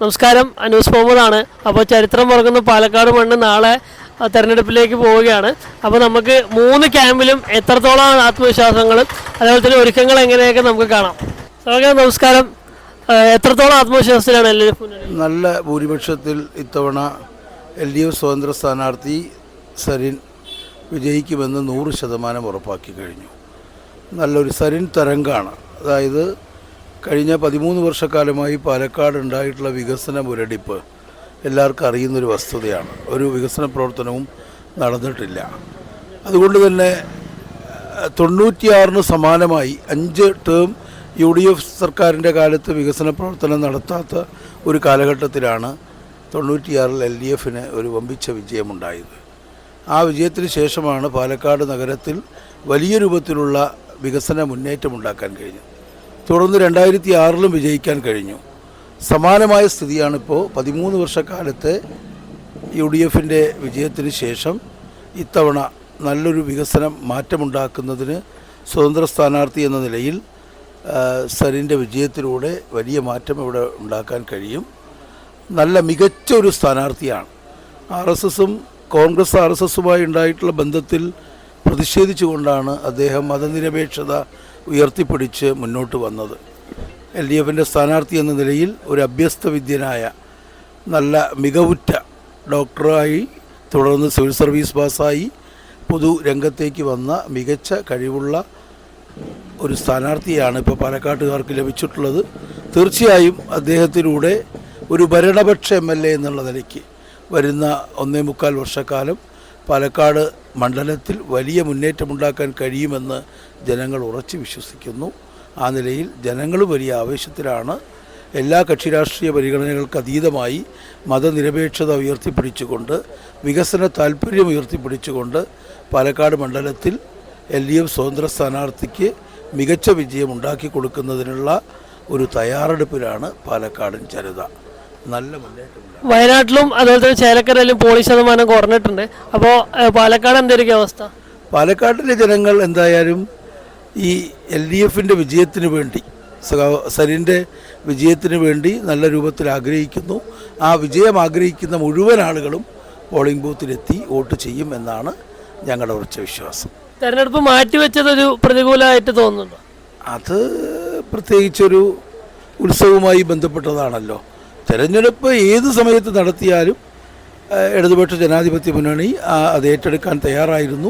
നമസ്കാരം. അനൂസ് മുഹമ്മദാണ്. അപ്പോൾ ചരിത്രം പറക്കുന്ന പാലക്കാട് മണ്ണ് നാളെ തെരഞ്ഞെടുപ്പിലേക്ക് പോവുകയാണ്. അപ്പോൾ നമുക്ക് മൂന്ന് ക്യാമ്പിലും എത്രത്തോളം ആത്മവിശ്വാസങ്ങളും അതുപോലെ തന്നെ ഒരുക്കങ്ങൾ എങ്ങനെയൊക്കെ നമുക്ക് കാണാം. നമസ്കാരം. എത്രത്തോളം ആത്മവിശ്വാസത്തിലാണ് എൽ ഡി എഫ് നല്ല ഭൂരിപക്ഷത്തിൽ ഇത്തവണ എൽ ഡി എഫ് സ്വതന്ത്ര സ്ഥാനാർത്ഥി സരിൻ വിജയിക്കുമെന്ന് നൂറ് ശതമാനം ഉറപ്പാക്കി കഴിഞ്ഞു. നല്ലൊരു സരിൻ തരംഗാണ്. അതായത് കഴിഞ്ഞ പതിമൂന്ന് വർഷക്കാലമായി പാലക്കാട് ഉണ്ടായിട്ടുള്ള വികസന മുരടിപ്പ് എല്ലാവർക്കും അറിയുന്നൊരു വസ്തുതയാണ്. ഒരു വികസന പ്രവർത്തനവും നടന്നിട്ടില്ല. അതുകൊണ്ട് തന്നെ തൊണ്ണൂറ്റിയാറിന് സമാനമായി അഞ്ച് ടേം യു ഡി എഫ് സർക്കാരിന്റെ കാലത്ത് വികസന പ്രവർത്തനം നടത്താത്ത ഒരു കാലഘട്ടത്തിലാണ് തൊണ്ണൂറ്റിയാറിൽ എൽ ഡി എഫിന് ഒരു വമ്പിച്ച വിജയമുണ്ടായത്. ആ വിജയത്തിന് ശേഷമാണ് പാലക്കാട് നഗരത്തിൽ വലിയ രൂപത്തിലുള്ള വികസന മുന്നേറ്റമുണ്ടാക്കാൻ കഴിഞ്ഞത്. തുടർന്ന് രണ്ടായിരത്തി ആറിലും വിജയിക്കാൻ കഴിഞ്ഞു. സമാനമായ സ്ഥിതിയാണിപ്പോൾ പതിമൂന്ന് വർഷക്കാലത്തെ യു ഡി എഫിന്റെ വിജയത്തിന് ശേഷം ഇത്തവണ നല്ലൊരു വികസനം മാറ്റമുണ്ടാക്കുന്നതിന് സ്വതന്ത്ര സ്ഥാനാർത്ഥി എന്ന നിലയിൽ സരിന്റെ വിജയത്തിലൂടെ വലിയ മാറ്റം ഇവിടെ ഉണ്ടാക്കാൻ കഴിയും. നല്ല മികച്ച ഒരു സ്ഥാനാർത്ഥിയാണ്. ആർ എസ് എസും കോൺഗ്രസ് ആർ എസ് എസുമായി ഉണ്ടായിട്ടുള്ള ബന്ധത്തിൽ പ്രതിഷേധിച്ചുകൊണ്ടാണ് അദ്ദേഹം മതനിരപേക്ഷത ഉയർത്തിപ്പിടിച്ച് മുന്നോട്ട് വന്നത്. എൽ ഡി എഫിന്റെ സ്ഥാനാർത്ഥി എന്ന നിലയിൽ ഒരു അഭ്യസ്ത വിദ്യനായ നല്ല മികവുറ്റ ഡോക്ടറായി തുടർന്ന് സിവിൽ സർവീസ് പാസ്സായി പൊതു രംഗത്തേക്ക് വന്ന മികച്ച കഴിവുള്ള ഒരു സ്ഥാനാർത്ഥിയാണ് ഇപ്പോൾ പാലക്കാട്ടുകാർക്ക് ലഭിച്ചിട്ടുള്ളത്. തീർച്ചയായും അദ്ദേഹത്തിലൂടെ ഒരു ഭരണപക്ഷ എം എൽ എ എന്നുള്ള നിലയ്ക്ക് വരുന്ന ഒന്നേ മുക്കാൽ വർഷക്കാലം പാലക്കാട് മണ്ഡലത്തിൽ വലിയ മുന്നേറ്റമുണ്ടാക്കാൻ കഴിയുമെന്ന് ജനങ്ങൾ ഉറച്ചു വിശ്വസിക്കുന്നു. ആ നിലയിൽ ജനങ്ങൾ വലിയ ആവേശത്തിലാണ്. എല്ലാ കക്ഷി രാഷ്ട്രീയ പരിഗണനകൾക്ക് അതീതമായി മതനിരപേക്ഷത ഉയർത്തിപ്പിടിച്ചുകൊണ്ട് വികസന താല്പര്യം ഉയർത്തിപ്പിടിച്ചുകൊണ്ട് പാലക്കാട് മണ്ഡലത്തിൽ എൽ ഡി എഫ് സ്വതന്ത്ര സ്ഥാനാർത്ഥിക്ക് മികച്ച വിജയം ഉണ്ടാക്കി കൊടുക്കുന്നതിനുള്ള ഒരു തയ്യാറെടുപ്പിലാണ് പാലക്കാടൻ ജനത. നല്ല മുന്നേറ്റമുണ്ട് വയനാട്ടിലും അതുപോലെ തന്നെ ചേലക്കരയിലും പോളിംഗ് ശതമാനം കുറഞ്ഞിട്ടുണ്ട്. അപ്പോൾ പാലക്കാട് എന്തായിരിക്കും അവസ്ഥ? പാലക്കാട്ടിലെ ജനങ്ങൾ എന്തായാലും ഈ എൽ ഡി എഫിന്റെ വിജയത്തിന് വേണ്ടി സരിന്റെ വിജയത്തിന് വേണ്ടി നല്ല രൂപത്തിൽ ആഗ്രഹിക്കുന്നു. ആ വിജയം ആഗ്രഹിക്കുന്ന മുഴുവൻ ആളുകളും പോളിംഗ് ബൂത്തിലെത്തി വോട്ട് ചെയ്യും എന്നാണ് ഞങ്ങളുടെ ഉറച്ച വിശ്വാസം. തെരഞ്ഞെടുപ്പ് മാറ്റിവെച്ചത് ഒരു പ്രതികൂലമായിട്ട് തോന്നുന്നുണ്ടോ? അത് പ്രത്യേകിച്ചൊരു ഉത്സവവുമായി ബന്ധപ്പെട്ടതാണല്ലോ. തെരഞ്ഞെടുപ്പ് ഏത് സമയത്ത് നടത്തിയാലും ഇടതുപക്ഷ ജനാധിപത്യ മുന്നണി അത് ഏറ്റെടുക്കാൻ തയ്യാറായിരുന്നു.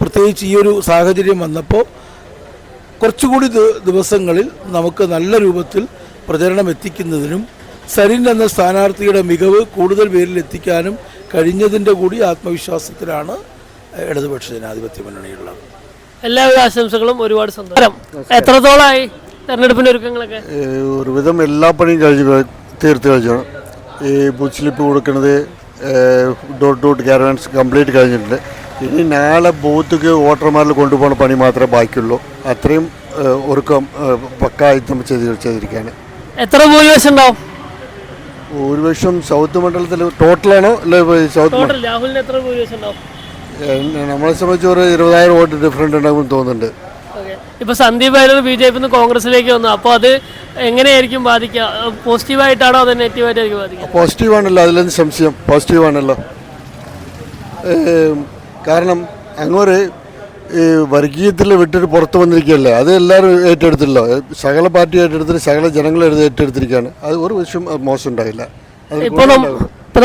പ്രത്യേകിച്ച് ഈ ഒരു സാഹചര്യം വന്നപ്പോൾ കുറച്ചുകൂടി ദിവസങ്ങളിൽ നമുക്ക് നല്ല രൂപത്തിൽ പ്രചരണം എത്തിക്കുന്നതിനും സരിൻ എന്ന സ്ഥാനാർത്ഥിയുടെ മികവ് കൂടുതൽ പേരിൽ എത്തിക്കാനും കഴിഞ്ഞതിന്റെ കൂടി ആത്മവിശ്വാസത്തിലാണ് ഇടതുപക്ഷ ജനാധിപത്യ മുന്നണിയുള്ളത് എല്ലാവിധ ആശംസകളും ഒരുപാട് സന്തോഷം. എത്രത്തോളമായി തെരഞ്ഞെടുപ്പിന്റെ ഒരുക്കങ്ങളൊക്കെ? ഒരുവിധം എല്ലാ പണിയും കഴിഞ്ഞു. കഴി- തീർത്ത് കഴിഞ്ഞു ഈ ബൂത്ത് സ്ലിപ്പ് കൊടുക്കുന്നത് ഡോർ ഡോട്ട് ക്യാരവാൻസ് കംപ്ലീറ്റ് കഴിഞ്ഞിട്ടുണ്ട്. ഇനി നാളെ ബൂത്തുക്ക് വോട്ടർമാരിൽ കൊണ്ടുപോകുന്ന പണി മാത്രമേ ബാക്കിയുള്ളൂ. അത്രയും ഒരുക്കം പക്കായിട്ട് ചെയ്ത് ചെയ്തിരിക്കുകയാണ്. എത്ര ഭൂരിപക്ഷം ഉണ്ടാവും ഭൂരിപക്ഷം സൗത്ത് മണ്ഡലത്തിൽ ടോട്ടലാണോ? അല്ലെ സൗത്ത് രാഹുലിന് എത്ര ഭൂരിപക്ഷം ഉണ്ടാവും മ- നമ്മളെ സംബന്ധിച്ച് ഒരു ഇരുപതായിരം വോട്ട് ഡിഫറന്റ് ഉണ്ടാകുമെന്ന് തോന്നുന്നുണ്ട്. ഇപ്പൊ സന്ദീപ് ആയാലും ബി ജെ പിന്ന് കോൺഗ്രസിലേക്ക് വന്നു. അപ്പോൾ അത് എങ്ങനെയായിരിക്കും ബാധിക്കുക? പോസിറ്റീവായിട്ടാണോ നെഗറ്റീവ് നെഗറ്റീവായിട്ടായിരിക്കും ബാധിക്കുക? പോസിറ്റീവാണല്ലോ അതിലൊന്നും സംശയം. പോസിറ്റീവാണല്ലോ. ആണല്ലോ കാരണം അങ്ങോട്ട് ഈ വർഗീയത്തിൽ വിട്ടിട്ട് പുറത്ത് വന്നിരിക്കുകയല്ലേ? അത് എല്ലാവരും ഏറ്റെടുത്തില്ലോ സകല പാർട്ടി ഏറ്റെടുത്തിട്ട് സകല ജനങ്ങൾ ഏറ്റെടുത്തിരിക്കുകയാണ്. അത് ഒരു വിഷയം മോശം ഉണ്ടായില്ല അത് ഇപ്പൊ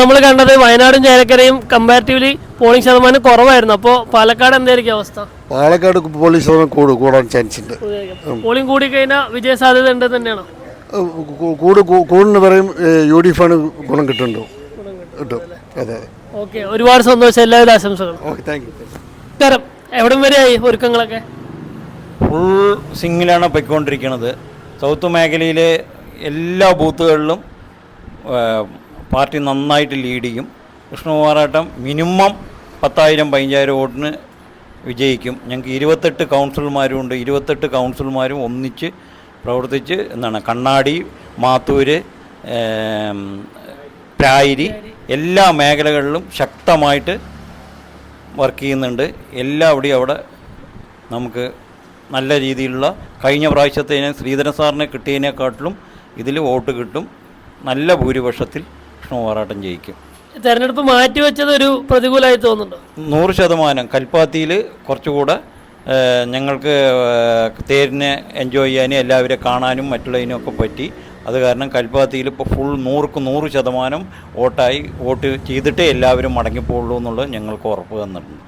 നമ്മൾ കണ്ടത് വയനാടും ചേലക്കരയും കമ്പാരിറ്റീവ്ലി പോളിംഗ് ശതമാനം കുറവായിരുന്നു. അപ്പോൾ പാലക്കാട് എന്തായിരിക്കും അവസ്ഥ? പാലക്കാട് പോളിംഗ് ശതമാനം കൂടും കൂടാൻ ചാൻസ് ഉണ്ട്. പോളിംഗ് കൂടി കഴിഞ്ഞാൽ വിജയ സാധ്യത ഉണ്ട് തന്നെയാണ്? കൂട് കൂടുന്ന പറയും യു ഡി എഫാണ് ഗുണം കിട്ടുന്നുണ്ടോ. കിട്ടും. അതെ അതെ. ഓക്കെ ഒരുപാട് സന്തോഷം എല്ലാവിധ ആശംസകളും. ഓക്കെ താങ്ക് യു നമസ്കാരം എവിടം വരെയായി ഒരുക്കങ്ങളൊക്കെ? ഫുൾ സിംഗിലാണ് പൊയ്ക്കൊണ്ടിരിക്കുന്നത് സൗത്ത് മേഖലയിലെ എല്ലാ ബൂത്തുകളിലും പാർട്ടി നന്നായിട്ട് ലീഡ് ചെയ്യും. കൃഷ്ണകുമാറാട്ടം മിനിമം പത്തായിരം പതിനഞ്ചായിരം വോട്ടിന് വിജയിക്കും. ഞങ്ങൾക്ക് ഇരുപത്തെട്ട് കൗൺസിലർമാരും ഉണ്ട്. ഇരുപത്തെട്ട് കൗൺസിലർമാരും ഒന്നിച്ച് പ്രവർത്തിച്ച് എന്താണ് കണ്ണാടി മാത്തൂര് പ്രായിരി എല്ലാ മേഖലകളിലും ശക്തമായിട്ട് വർക്ക് ചെയ്യുന്നുണ്ട്. എല്ലാവിടെയും അവിടെ നമുക്ക് നല്ല രീതിയിലുള്ള കഴിഞ്ഞ പ്രാവശ്യത്തേന് ശ്രീധരൻ സാറിനെ കിട്ടിയതിനെക്കാട്ടിലും ഇതിൽ വോട്ട് കിട്ടും. നല്ല ഭൂരിപക്ഷത്തിൽ വിഷ്ണു പോരാട്ടം ജയിക്കും. തെരഞ്ഞെടുപ്പ് മാറ്റിവെച്ചത് ഒരു പ്രതികൂലമായി തോന്നുന്നുണ്ടോ? നൂറ് ശതമാനം. കൽപ്പാത്തിയിൽ കുറച്ചുകൂടെ ഞങ്ങൾക്ക് തേരിനെ എൻജോയ് ചെയ്യാനും എല്ലാവരെ കാണാനും മറ്റുള്ളതിനും ഒക്കെ പറ്റി. അത് കാരണം കൽപ്പാത്തിയിൽ ഇപ്പോൾ ഫുൾ നൂറുക്ക് നൂറ് ശതമാനം വോട്ടായി വോട്ട് ചെയ്തിട്ടേ എല്ലാവരും മടങ്ങിപ്പോളൂ എന്നുള്ളത് ഞങ്ങൾക്ക് ഉറപ്പ് തന്നിട്ടുണ്ട്.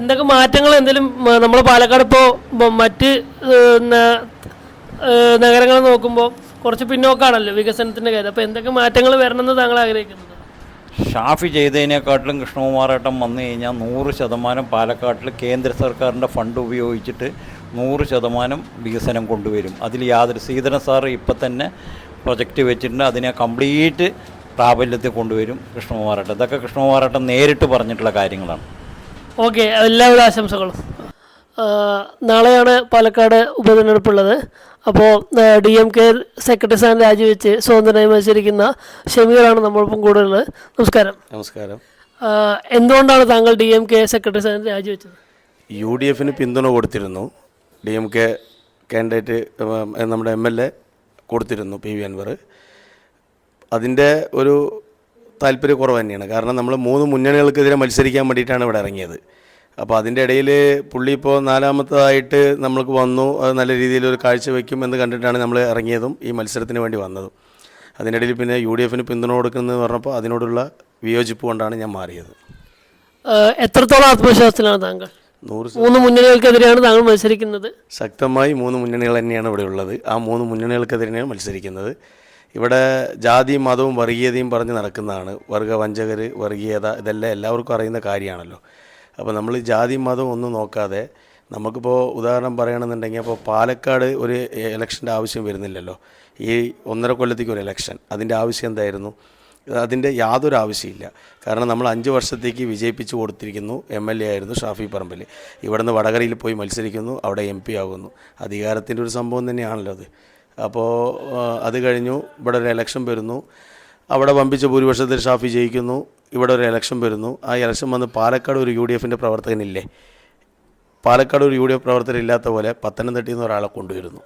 എന്തൊക്കെ മാറ്റങ്ങൾ എന്തെങ്കിലും നമ്മൾ പാലക്കാട് ഇപ്പോൾ മറ്റ് നഗരങ്ങൾ നോക്കുമ്പോൾ കുറച്ച് പിന്നോക്കാണല്ലോ വികസനത്തിന്റെ കാര്യം. അപ്പോൾ എന്തൊക്കെ മാറ്റങ്ങൾ വരണമെന്ന് താങ്കൾ ആഗ്രഹിക്കുന്നത് ഷാഫി ചെയ്തതിനെക്കാട്ടിലും കൃഷ്ണകുമാറേട്ടൻ വന്നു കഴിഞ്ഞാൽ നൂറ് ശതമാനം പാലക്കാട്ടിൽ കേന്ദ്ര സർക്കാരിന്റെ ഫണ്ട് ഉപയോഗിച്ചിട്ട് നൂറ് ശതമാനം വികസനം കൊണ്ടുവരും. അതിൽ യാതൊരു ശ്രീധരൻ സാർ ഇപ്പം തന്നെ പ്രൊജക്റ്റ് വെച്ചിട്ടുണ്ട്. അതിനെ കംപ്ലീറ്റ് പ്രാബല്യത്തിൽ കൊണ്ടുവരും കൃഷ്ണകുമാറേട്ടൻ ഇതൊക്കെ കൃഷ്ണകുമാറേട്ടൻ നേരിട്ട് പറഞ്ഞിട്ടുള്ള കാര്യങ്ങളാണ്. ഓക്കെ എല്ലാവിധ ആശംസകളും. നാളെയാണ് പാലക്കാട് ഉപതെരഞ്ഞെടുപ്പുള്ളത്. അപ്പോൾ ഡി എം കെ സെക്രട്ടറി സ്ഥാനം രാജിവെച്ച് സ്വതന്ത്രനായി മത്സരിക്കുന്ന ഷമീറാണ് നമ്മളിപ്പം കൂടുതലുള്ളത് നമസ്കാരം. നമസ്കാരം. എന്തുകൊണ്ടാണ് താങ്കൾ ഡി എം കെ സെക്രട്ടറി സ്ഥാനം രാജിവെച്ചത്? യു ഡി എഫിന് പിന്തുണ കൊടുത്തിരുന്നു. ഡി എം കെ കാൻഡിഡേറ്റ് നമ്മുടെ എം എൽ എ കൊടുത്തിരുന്നു പി വി അൻവർ. അതിന്റെ ഒരു താല്പര്യക്കുറവ് തന്നെയാണ്. കാരണം നമ്മൾ മൂന്ന് മുന്നണികൾക്കെതിരെ മത്സരിക്കാൻ വേണ്ടിയിട്ടാണ് ഇവിടെ ഇറങ്ങിയത്. അപ്പോൾ അതിന്റെ ഇടയിൽ പുള്ളി ഇപ്പോൾ നാലാമത്തതായിട്ട് നമ്മൾക്ക് വന്നു. അത് നല്ല രീതിയിൽ ഒരു കാഴ്ച വയ്ക്കും എന്ന് കണ്ടിട്ടാണ് നമ്മൾ ഇറങ്ങിയതും ഈ മത്സരത്തിന് വേണ്ടി വന്നതും. അതിനിടയിൽ പിന്നെ യു ഡി എഫിന് പിന്തുണ കൊടുക്കുന്നതെന്ന് പറഞ്ഞപ്പോൾ അതിനോടുള്ള വിയോജിപ്പ് കൊണ്ടാണ് ഞാൻ മാറിയത്. എത്രത്തോളം ആത്മവിശ്വാസത്തിലാണ് താങ്കൾ? നൂറ് മൂന്ന് മുന്നണികൾക്കെതിരെയാണ് താങ്കൾ മത്സരിക്കുന്നത്. ശക്തമായി മൂന്ന് മുന്നണികൾ തന്നെയാണ് ഇവിടെ ഉള്ളത്. ആ മൂന്ന് മുന്നണികൾക്കെതിരെയാണ് മത്സരിക്കുന്നത്. ഇവിടെ ജാതിയും മതവും വർഗീയതയും പറഞ്ഞ് നടക്കുന്നതാണ്. വർഗവഞ്ചകർ വർഗീയത ഇതെല്ലാം എല്ലാവർക്കും അറിയുന്ന കാര്യമാണല്ലോ. അപ്പോൾ നമ്മൾ ജാതി മതം ഒന്നും നോക്കാതെ നമുക്കിപ്പോൾ ഉദാഹരണം പറയണമെന്നുണ്ടെങ്കിൽ അപ്പോൾ പാലക്കാട് ഒരു ഇലക്ഷന്റെ ആവശ്യം വരുന്നില്ലല്ലോ. ഈ ഒന്നര കൊല്ലത്തേക്ക് ഒരു ഇലക്ഷൻ അതിന്റെ ആവശ്യം എന്തായിരുന്നു? അതിന്റെ യാതൊരു ആവശ്യമില്ല കാരണം നമ്മൾ അഞ്ച് വർഷത്തേക്ക് വിജയിപ്പിച്ച് കൊടുത്തിരിക്കുന്നു. എം എൽ എ ആയിരുന്നു ഷാഫി പറമ്പിൽ ഇവിടുന്ന് വടകരയിൽ പോയി മത്സരിക്കുന്നു. അവിടെ എം പി ആകുന്നു. അധികാരത്തിന്റെ ഒരു സംഭവം തന്നെയാണല്ലോ അത്. അപ്പോൾ അത് കഴിഞ്ഞു. ഇവിടെ ഒരു ഇലക്ഷൻ വരുന്നു. അവിടെ വമ്പിച്ച ഭൂരിപക്ഷത്തിൽ ഷാഫി ജയിക്കുന്നു. ഇവിടെ ഒരു ഇലക്ഷൻ വരുന്നു. ആ ഇലക്ഷൻ വന്ന് പാലക്കാട് ഒരു യു ഡി എഫിന്റെ പ്രവർത്തകനില്ലേ? പാലക്കാട് ഒരു യു ഡി എഫ് പ്രവർത്തകർ ഇല്ലാത്ത പോലെ പത്തനംതിട്ടയിൽ നിന്ന് ഒരാളെ കൊണ്ടുവരുന്നു.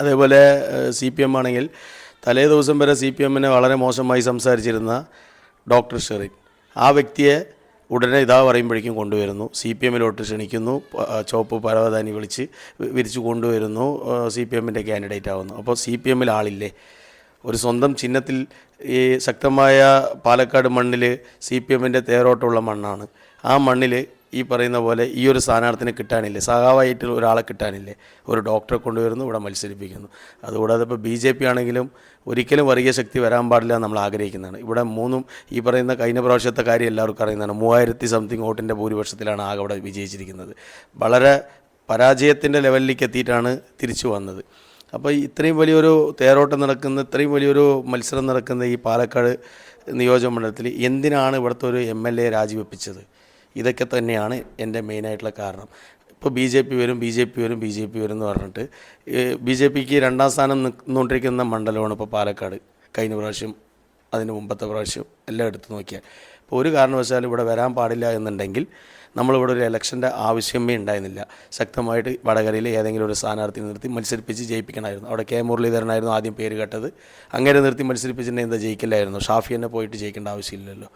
അതേപോലെ സി പി എം ആണെങ്കിൽ തലേ ദിവസം വരെ സി പി എമ്മിനെ വളരെ മോശമായി സംസാരിച്ചിരുന്ന ഡോക്ടർ ഷെറിൻ. ആ വ്യക്തിയെ ഉടനെ ഇതാ പറയുമ്പോഴേക്കും കൊണ്ടുവരുന്നു. സി പി എമ്മിലോട്ട് ക്ഷണിക്കുന്നു. ചോപ്പ് പരവതാനി വിളിച്ച് വിരിച്ചു കൊണ്ടുവരുന്നു. സി പി എമ്മിന്റെ കാൻഡിഡേറ്റ് ആവുന്നു. അപ്പോൾ സി പി എമ്മിൽ ആളില്ലേ? ഒരു സ്വന്തം ചിഹ്നത്തിൽ ഈ ശക്തമായ പാലക്കാട് മണ്ണിൽ സി പി എമ്മിന്റെ തേരോട്ടമുള്ള മണ്ണാണ്. ആ മണ്ണിൽ ഈ പറയുന്ന പോലെ ഈ ഒരു സ്ഥാനാർത്ഥിനെ കിട്ടാനില്ലേ. സഹാവായിട്ട് ഒരാളെ കിട്ടാനില്ലേ. ഒരു ഡോക്ടറെ കൊണ്ടുവരുന്നു ഇവിടെ മത്സരിപ്പിക്കുന്നു. അതുകൂടാതെ ഇപ്പോൾ ബി ജെ പി ആണെങ്കിലും ഒരിക്കലും വർഗീയ ശക്തി വരാൻ പാടില്ല നമ്മൾ ആഗ്രഹിക്കുന്നതാണ്. ഇവിടെ മൂന്നും ഈ പറയുന്ന കഴിഞ്ഞ പ്രാവശ്യത്തെ കാര്യം എല്ലാവർക്കും അറിയുന്നതാണ്. മൂവായിരത്തി സംതിങ് വോട്ടിന്റെ ഭൂരിപക്ഷത്തിലാണ് ആകെ അവിടെ വിജയിച്ചിരിക്കുന്നത്. വളരെ പരാജയത്തിന്റെ ലെവലിലേക്ക് എത്തിയിട്ടാണ് തിരിച്ചു വന്നത്. അപ്പോൾ ഇത്രയും വലിയൊരു തേരോട്ടം നടക്കുന്ന ഇത്രയും വലിയൊരു മത്സരം നടക്കുന്ന ഈ പാലക്കാട് നിയോജക മണ്ഡലത്തിൽ എന്തിനാണ് ഇവിടുത്തെ ഒരു എം എൽ എ രാജിവെപ്പിച്ചത്? ഇതൊക്കെ തന്നെയാണ് എന്റെ മെയിനായിട്ടുള്ള കാരണം. ഇപ്പോൾ ബി ജെ പി വരും ബി ജെ പി വരും ബി ജെ പി വരും എന്ന് പറഞ്ഞിട്ട് ബി ജെ പിക്ക് രണ്ടാം സ്ഥാനം നിന്നുകൊണ്ടിരിക്കുന്ന മണ്ഡലമാണ് ഇപ്പോൾ പാലക്കാട്. കഴിഞ്ഞ പ്രാവശ്യം അതിന് മുമ്പത്തെ പ്രാവശ്യം എല്ലാം എടുത്തു നോക്കിയാൽ. അപ്പോൾ ഒരു കാരണവശാലും ഇവിടെ വരാൻ പാടില്ല എന്നുണ്ടെങ്കിൽ നമ്മളിവിടെ ഒരു ഇലക്ഷന്റെ ആവശ്യമേ ഉണ്ടായിരുന്നില്ല. ശക്തമായിട്ട് വടകരയിൽ ഏതെങ്കിലും ഒരു സ്ഥാനാർത്ഥി നിർത്തി മത്സരിപ്പിച്ച് ജയിപ്പിക്കണമായിരുന്നു. അവിടെ കെ മുരളീധരനായിരുന്നു ആദ്യം പേര് കേട്ടത്. അങ്ങനെ നിർത്തി മത്സരിപ്പിച്ചിട്ടുണ്ടെങ്കിൽ എന്താ ജയിക്കില്ലായിരുന്നു ഷാഫി തന്നെ പോയിട്ട് ജയിക്കേണ്ട ആവശ്യമില്ലല്ലോ.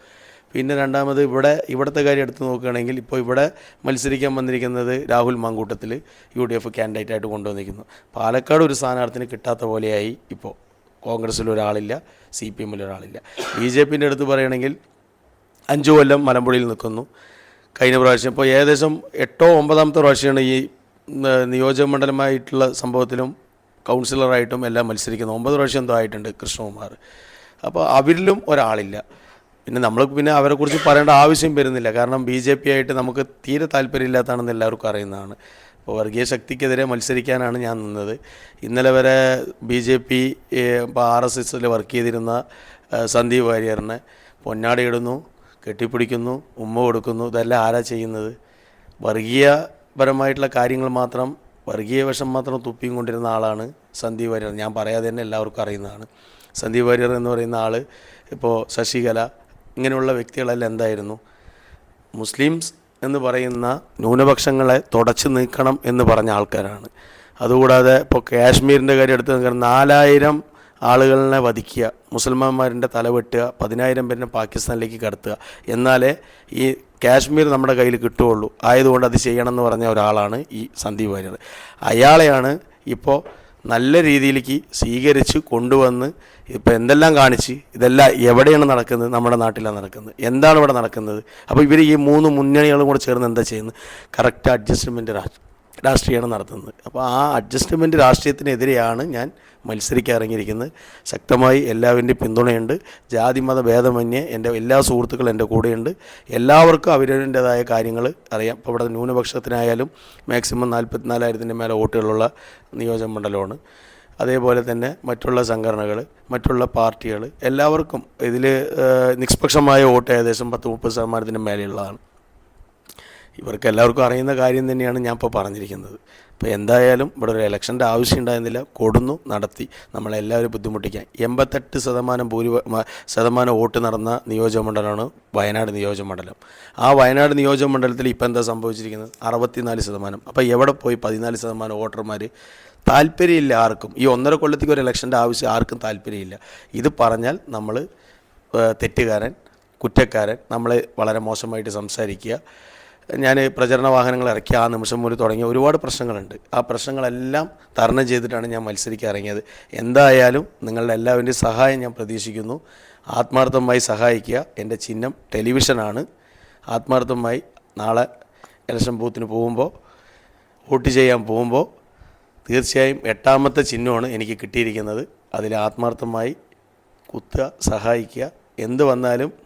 പിന്നെ രണ്ടാമത് ഇവിടെ ഇവിടുത്തെ കാര്യം എടുത്ത് നോക്കുകയാണെങ്കിൽ ഇപ്പോൾ ഇവിടെ മത്സരിക്കാൻ വന്നിരിക്കുന്നത് Rahul Mamkootathil U D F കാൻഡിഡേറ്റായിട്ട് കൊണ്ടുവന്നിരിക്കുന്നു. പാലക്കാട് ഒരു സ്ഥാനാർത്ഥിന് കിട്ടാത്ത പോലെയായി ഇപ്പോൾ. കോൺഗ്രസ്സിൽ ഒരാളില്ല സി പി എമ്മിൽ ഒരാളില്ല. ബി ജെ പിന്റെ അടുത്ത് പറയുകയാണെങ്കിൽ അഞ്ചു കൊല്ലം മലമ്പുഴയിൽ നിൽക്കുന്നു. കഴിഞ്ഞ പ്രാവശ്യം. ഇപ്പോൾ ഏകദേശം എട്ടോ ഒമ്പതാമത്തെ പ്രാവശ്യമാണ് ഈ നിയോജക മണ്ഡലമായിട്ടുള്ള സംഭവത്തിലും കൗൺസിലറായിട്ടും എല്ലാം മത്സരിക്കുന്നത്. ഒമ്പത് പ്രാവശ്യം എന്തോ ആയിട്ടുണ്ട് കൃഷ്ണകുമാർ. അപ്പോൾ അവരിലും ഒരാളില്ല. പിന്നെ നമ്മൾ പിന്നെ അവരെക്കുറിച്ച് പറയേണ്ട ആവശ്യം വരുന്നില്ല. കാരണം ബി ജെ പി ആയിട്ട് നമുക്ക് തീരെ താല്പര്യമില്ലാത്തതാണെന്ന് എല്ലാവർക്കും അറിയുന്നതാണ്. അപ്പോൾ വർഗീയ ശക്തിക്കെതിരെ മത്സരിക്കാനാണ് ഞാൻ നിന്നത്. ഇന്നലെ വരെ ബി ജെ പി ഇപ്പോൾ ആർ എസ് എസിൽ വർക്ക് ചെയ്തിരുന്ന സന്ദീപ് വാര്യറിനെ പൊന്നാടയിടുന്നു. കെട്ടിപ്പിടിക്കുന്നു ഉമ്മ കൊടുക്കുന്നു ഇതെല്ലാം ആരാ ചെയ്യുന്നത്? വർഗീയപരമായിട്ടുള്ള കാര്യങ്ങൾ മാത്രം വർഗീയ വശം മാത്രം തുപ്പിയും കൊണ്ടിരുന്ന ആളാണ് സന്ദീപ് വാര്യർ. ഞാൻ പറയാതെ തന്നെ എല്ലാവർക്കും അറിയുന്നതാണ്. സന്ദീപ് വാര്യർ എന്ന് പറയുന്ന ആൾ ഇപ്പോൾ ശശികല ഇങ്ങനെയുള്ള വ്യക്തികളെല്ലാം എന്തായിരുന്നു? മുസ്ലിംസ് എന്ന് പറയുന്ന ന്യൂനപക്ഷങ്ങളെ തുടച്ചു നീക്കണം എന്ന് പറഞ്ഞ ആൾക്കാരാണ്. അതുകൂടാതെ ഇപ്പോൾ കാശ്മീരിന്റെ കാര്യം എടുത്ത് നാലായിരം ആളുകളെ വധിക്കുക മുസൽമാന്മാരിന്റെ തല വെട്ടുക പതിനായിരം പേരിനെ പാകിസ്ഥാനിലേക്ക് കടത്തുക. എന്നാലേ ഈ കാശ്മീർ നമ്മുടെ കയ്യിൽ കിട്ടുകയുള്ളൂ. ആയതുകൊണ്ട് അത് ചെയ്യണമെന്ന് പറഞ്ഞ ഒരാളാണ് ഈ സന്ദീപ് വാര്യർ. അയാളെയാണ് ഇപ്പോൾ നല്ല രീതിയിലേക്ക് സ്വീകരിച്ച് കൊണ്ടുവന്ന് ഇപ്പോൾ എന്തെല്ലാം കാണിച്ച് ഇതെല്ലാം എവിടെയാണ് നടക്കുന്നത്? നമ്മുടെ നാട്ടിലാണ് നടക്കുന്നത്. എന്താണ് ഇവിടെ നടക്കുന്നത്? അപ്പോൾ ഇവർ ഈ മൂന്ന് മുന്നണികളും കൂടെ ചേർന്ന് എന്താ ചെയ്യുന്നത്? കറക്റ്റ് അഡ്ജസ്റ്റ്മെന്റ് രാഷ്ട്രീയമാണ് നടത്തുന്നത്. അപ്പോൾ ആ അഡ്ജസ്റ്റ്മെന്റ് രാഷ്ട്രീയത്തിനെതിരെയാണ് ഞാൻ മത്സരിക്കാൻ ഇറങ്ങിയിരിക്കുന്നത് ശക്തമായി എല്ലാവരുടെയും പിന്തുണയുണ്ട്. ജാതി മത ഭേദമന്യേ എന്റെ എല്ലാ സുഹൃത്തുക്കളും എന്റെ കൂടെയുണ്ട്. എല്ലാവർക്കും അവരവരുടേതായ കാര്യങ്ങൾ അറിയാം. ഇപ്പോൾ ഇവിടെ ന്യൂനപക്ഷത്തിനായാലും മാക്സിമം നാൽപ്പത്തിനാലായിരത്തിന്റെ മേലെ വോട്ടുകളുള്ള നിയോജക മണ്ഡലമാണ്. അതേപോലെ തന്നെ മറ്റുള്ള സംഘടനകൾ മറ്റുള്ള പാർട്ടികൾ എല്ലാവർക്കും ഇതിൽ നിഷ്പക്ഷമായ വോട്ട് ഏകദേശം പത്ത് മുപ്പത് ശതമാനത്തിന്റെ മേലെയുള്ളതാണ്. ഇവർക്ക് എല്ലാവർക്കും അറിയുന്ന കാര്യം തന്നെയാണ് ഞാൻ ഇപ്പോൾ പറഞ്ഞിരിക്കുന്നത്. അപ്പോൾ എന്തായാലും ഇവിടെ ഒരു ഇലക്ഷന്റെ ആവശ്യം ഉണ്ടായിരുന്നില്ല. കൊടുന്നു നടത്തി. നമ്മളെല്ലാവരും ബുദ്ധിമുട്ടിക്കാൻ എൺപത്തെട്ട് ശതമാനം ഭൂരി ശതമാനം വോട്ട് നടന്ന നിയോജകമണ്ഡലമാണ് വയനാട് നിയോജകമണ്ഡലം ആ വയനാട് നിയോജകമണ്ഡലത്തിൽ ഇപ്പോൾ എന്താ സംഭവിച്ചിരിക്കുന്നത്? അറുപത്തിനാല് ശതമാനം. അപ്പോൾ എവിടെ പോയി പതിനാല് ശതമാനം വോട്ടർമാർ താല്പര്യമില്ല ആർക്കും. ഈ ഒന്നര കൊല്ലത്തേക്ക് ഒരു ഇലക്ഷന്റെ ആവശ്യം ആർക്കും താല്പര്യമില്ല. ഇത് പറഞ്ഞാൽ നമ്മൾ തെറ്റുകാരൻ കുറ്റക്കാരൻ നമ്മളെ വളരെ മോശമായിട്ട് സംസാരിക്കുക. ഞാൻ പ്രചരണ വാഹനങ്ങൾ ഇറക്കി ആ നിമിഷം മുതൽ തുടങ്ങിയ ഒരുപാട് പ്രശ്നങ്ങളുണ്ട്. ആ പ്രശ്നങ്ങളെല്ലാം തരണം ചെയ്തിട്ടാണ് ഞാൻ മത്സരിക്കാൻ ഇറങ്ങിയത്. എന്തായാലും നിങ്ങളുടെ എല്ലാവരുടെയും സഹായം ഞാൻ പ്രതീക്ഷിക്കുന്നു. ആത്മാർത്ഥമായി സഹായിക്കുക. എന്റെ ചിഹ്നം ടെലിവിഷനാണ്. ആത്മാർത്ഥമായി നാളെ ഇലക്ഷൻ ബൂത്തിന് പോകുമ്പോൾ വോട്ട് ചെയ്യാൻ പോകുമ്പോൾ തീർച്ചയായും എട്ടാമത്തെ ചിഹ്നമാണ് എനിക്ക് കിട്ടിയിരിക്കുന്നത്. അതിൽ ആത്മാർത്ഥമായി കുത്തുക സഹായിക്കുക. എന്ത് വന്നാലും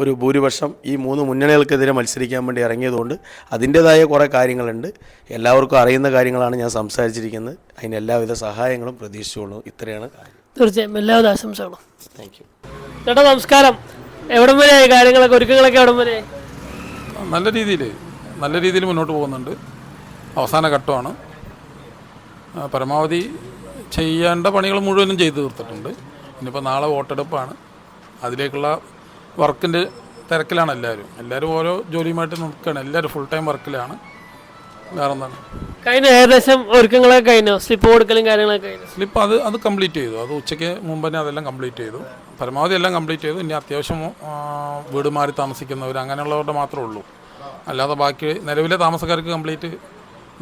ഒരു ഭൂരിപക്ഷം ഈ മൂന്ന് മുന്നണികൾക്കെതിരെ മത്സരിക്കാൻ വേണ്ടി ഇറങ്ങിയതുകൊണ്ട് അതിന്റേതായ കുറേ കാര്യങ്ങളുണ്ട്. എല്ലാവർക്കും അറിയുന്ന കാര്യങ്ങളാണ് ഞാൻ സംസാരിച്ചിരിക്കുന്നത്. അതിന് എല്ലാവിധ സഹായങ്ങളും പ്രതീക്ഷിച്ചുള്ളൂ ഇത്രയാണ് കാര്യം. തീർച്ചയായും എല്ലാവിധ ആശംസകളും. താങ്ക് യു ചേട്ടാ നമസ്കാരം. എവിടം വരെ കാര്യങ്ങളൊക്കെ ഒരുക്കങ്ങളൊക്കെ എവിടം വരെ നല്ല രീതിയിൽ നല്ല രീതിയിൽ മുന്നോട്ട് പോകുന്നുണ്ട്. അവസാന ഘട്ടമാണ്. പരമാവധി ചെയ്യേണ്ട പണികൾ മുഴുവനും ചെയ്തു തീർത്തിട്ടുണ്ട്. ഇനിയിപ്പോൾ നാളെ വോട്ടെടുപ്പാണ്. അതിലേക്കുള്ള വർക്കിന്റെ തിരക്കിലാണ് എല്ലാവരും. എല്ലാവരും ഓരോ ജോലിയുമായിട്ട് നിൽക്കുകയാണ്. എല്ലാവരും ഫുൾ ടൈം വർക്കിലാണ് വേറെ എന്താണ് കഴിഞ്ഞ ഏകദേശം ഒരുക്കങ്ങളൊക്കെ കഴിഞ്ഞു? സ്ലിപ്പ് കൊടുക്കലും കാര്യങ്ങളൊക്കെ കഴിഞ്ഞു? സ്ലിപ്പ് അത് അത് കംപ്ലീറ്റ് ചെയ്തു. അത് ഉച്ചയ്ക്ക് മുമ്പ് തന്നെ അതെല്ലാം കംപ്ലീറ്റ് ചെയ്തു. പരമാവധി എല്ലാം കംപ്ലീറ്റ് ചെയ്തു. ഇനി അത്യാവശ്യം വീട് മാറി താമസിക്കുന്നവർ അങ്ങനെയുള്ളവരുടെ മാത്രമേ ഉള്ളൂ. അല്ലാതെ ബാക്കി നിലവിലെ താമസക്കാർക്ക് കംപ്ലീറ്റ്